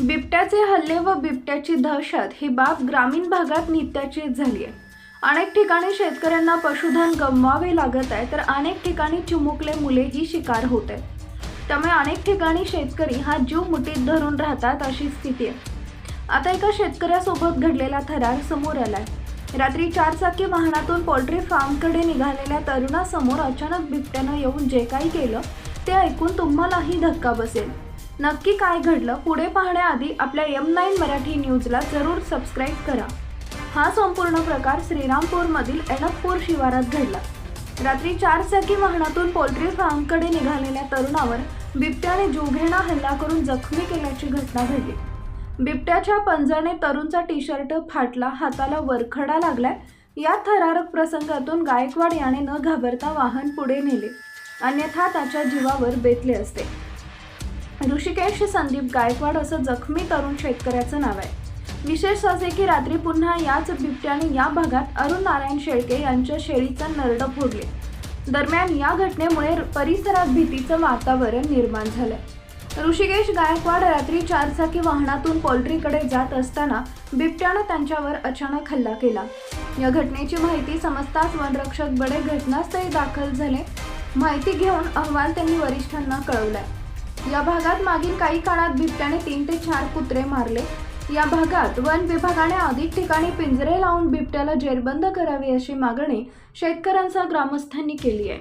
बिबट्याचे हल्ले व बिबट्याची दहशत ही बाब ग्रामीण भागात नित्याचीच झाली आहे. अनेक ठिकाणी शेतकऱ्यांना पशुधन गमवावे लागत आहे तर अनेक ठिकाणी चिमुकले मुलेही शिकार होत आहेत त्यामुळे अनेक ठिकाणी शेतकरी हा जीव मुठीत धरून राहतात अशी स्थिती आहे. आता एका शेतकऱ्यासोबत घडलेला थरार समोर आलाय. रात्री चारचाकी वाहनातून पोल्ट्री फार्मकडे निघालेल्या तरुणासमोर अचानक बिबट्यानं येऊन जे काही केलं ते ऐकून तुम्हालाही धक्का बसेल. नक्की काय घडलं पुढे पाहण्याआधी आपल्या एम नाईन मराठी न्यूजला जरूर सबस्क्राईब करा. हा संपूर्ण प्रकार श्रीरामपूरमधील एनकपूर शिवारात घडला. रात्री चारचाकी वाहनातून पोल्ट्री फार्मकडे निघालेल्या तरुणावर बिबट्याने जोघेणा हल्ला करून जखमी केल्याची घटना घडली. बिबट्याच्या पंजरने तरुणचा टी शर्ट फाटला हाताला वरखडा लागलाय. या थरारक प्रसंगातून गायकवाड याने न घाबरता वाहन पुढे नेले. अन्यथा त्याच्या जीवावर बेतले असते. ऋषिकेश संदीप गायकवाड असं जखमी तरुण शेतकऱ्याचं नाव आहे. विशेष असे की रात्री पुन्हा याच बिबट्याने या भागात अरुण नारायण शेळके यांच्या शेळीचा नरड फोडले. दरम्यान या घटनेमुळे परिसरात भीतीचं वातावरण निर्माण झालंय. ऋषिकेश गायकवाड रात्री चारचाकी वाहनातून पोल्ट्रीकडे जात असताना बिबट्यानं त्यांच्यावर अचानक हल्ला केला. या घटनेची माहिती समजताच वनरक्षक बडे घटनास्थळी दाखल झाले. माहिती घेऊन अहवाल त्यांनी वरिष्ठांना कळवलाय. या भागात मागील काही काळात बिबट्याने तीन ते चार कुत्रे मारले. या भागात वन विभागाने अधिक ठिकाणी पिंजरे लावून बिबट्याला जेरबंद करावी अशी मागणी शेतकऱ्यांसह ग्रामस्थांनी केली आहे.